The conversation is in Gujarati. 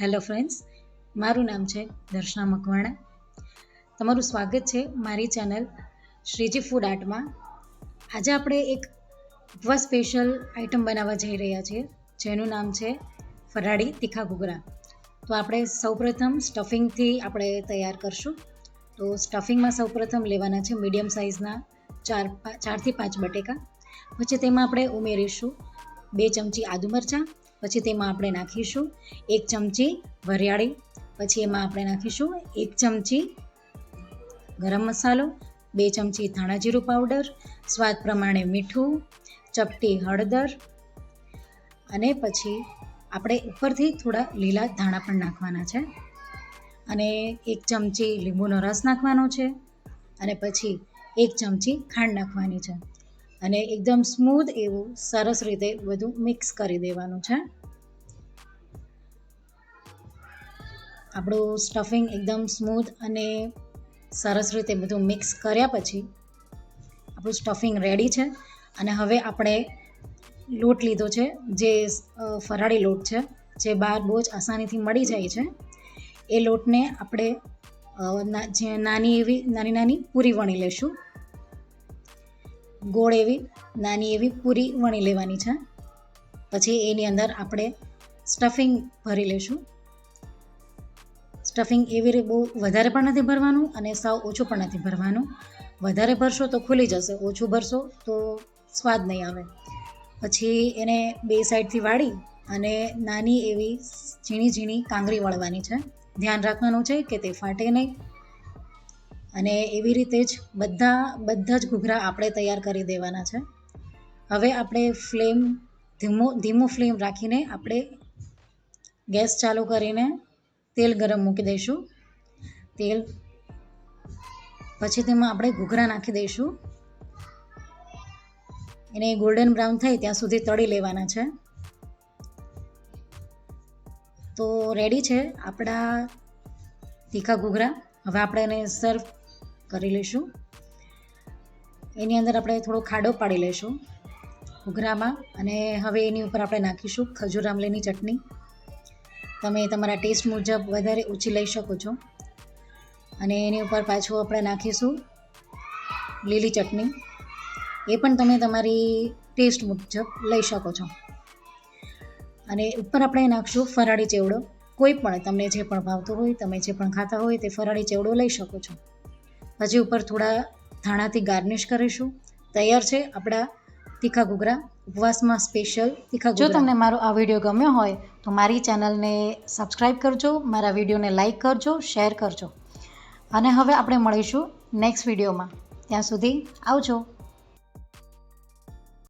હેલો ફ્રેન્ડ્સ મારું નામ છે દર્શના મકવાણા. તમારું સ્વાગત છે મારી ચેનલ શ્રીજી ફૂડ આર્ટમાં આજે આપણે એક ઉપવાસ સ્પેશિયલ આઇટમ બનાવવા જઈ રહ્યા છીએ, જેનું નામ છે ફરાળી તીખા ઘૂઘરા. તો આપણે સૌપ્રથમ સ્ટફિંગથી આપણે તૈયાર કરશું. તો સ્ટફિંગમાં સૌપ્રથમ લેવાના છે મીડિયમ સાઇઝના ચાર ચારથી પાંચ બટેકા. પછી તેમાં આપણે ઉમેરીશું બે ચમચી આદુ મરચાં પછી તેમાં આપણે નાખીશું એક ચમચી વરિયાળી, પછી એમાં આપણે નાખીશું એક ચમચી ગરમ મસાલો, બે ચમચી ધાણા જીરું પાવડર સ્વાદ પ્રમાણે મીઠું, ચપટી હળદર અને પછી આપણે ઉપરથી થોડા લીલા ધાણા પણ નાખવાના છે. અને એક ચમચી લીંબુનો રસ નાખવાનો છે અને પછી એક ચમચી ખાંડ નાખવાની છે. અને એકદમ સ્મૂધ એવું સરસ રીતે બધું મિક્સ કરી દેવાનું છે. આપણું સ્ટફિંગ એકદમ સ્મૂથ અને સરસ રીતે બધું મિક્સ કર્યા પછી આપણું સ્ટફિંગ રેડી છે. અને હવે આપણે લોટ લીધો છે, જે ફરાળી લોટ છે, જે બહાર બહુ જ આસાનીથી મળી જાય છે. એ લોટને આપણે જે નાની એવી, નાની નાની પૂરી વણી લેશું ગોળ એવી, નાની એવી પૂરી વણી લેવાની છે. પછી એની અંદર આપણે સ્ટફિંગ ભરી લેશું સ્ટફિંગ એવી રીતે બહુ વધારે પણ નથી ભરવાનું અને સાવ ઓછું પણ નથી ભરવાનું. વધારે ભરશો તો ખુલી જશે, ઓછું ભરશો તો સ્વાદ નહીં આવે. પછી એને બે સાઈડથી વાળી અને નાની એવી ઝીણી ઝીણી કાંગરી વળવાની છે. ધ્યાન રાખવાનું છે કે તે ફાટે નહીં. અને એવી રીતે જ બધા બધા જ ઘૂઘરા આપણે તૈયાર કરી દેવાના છે. હવે આપણે ફ્લેમ, ધીમો ધીમો ફ્લેમ રાખીને આપણે ગેસ ચાલુ કરીને તેલ ગરમ મૂકી દઈશું. તેલ પછી તેમાં આપણે ઘૂઘરા નાખી દઈશું. એને ગોલ્ડન બ્રાઉન થાય ત્યાં સુધી તળી લેવાના છે. તો રેડી છે આપણા તીખા ઘૂઘરા. હવે આપણે એને સર્વ કરી લઈશું. એની અંદર આપણે થોડો ખાડો પાડી લઈશું ઘૂઘરામાં અને હવે એની ઉપર આપણે નાખીશું ખજૂર આમલીની ચટણી. તમે તમારા ટેસ્ટ મુજબ વધારે ઊંચી લઈ શકો છો. અને એની ઉપર પાછું આપણે નાખીશું લીલી ચટણી. એ પણ તમે તમારી ટેસ્ટ મુજબ લઈ શકો છો. અને ઉપર આપણે નાખશું ફરાળી ચેવડો. કોઈ પણ તમને જે પણ ભાવતું હોય, તમે જે પણ ખાતા હોય તે ફરાળી ચેવડો લઈ શકો છો. પછી ઉપર થોડા ધાણાથી ગાર્નિશ કરીશું. તૈયાર છે આપણા તીખા ઘૂઘરા. ઉપવાસમાં સ્પેશિયલ તીખા જો તમને મારો આ વીડિયો ગમ્યો હોય તો મારી ચેનલને સબસ્ક્રાઈબ કરજો મારા વિડીયોને લાઈક કરજો શેર કરજો. અને હવે આપણે મળીશું નેક્સ્ટ વિડીયોમાં. ત્યાં સુધી આવજો.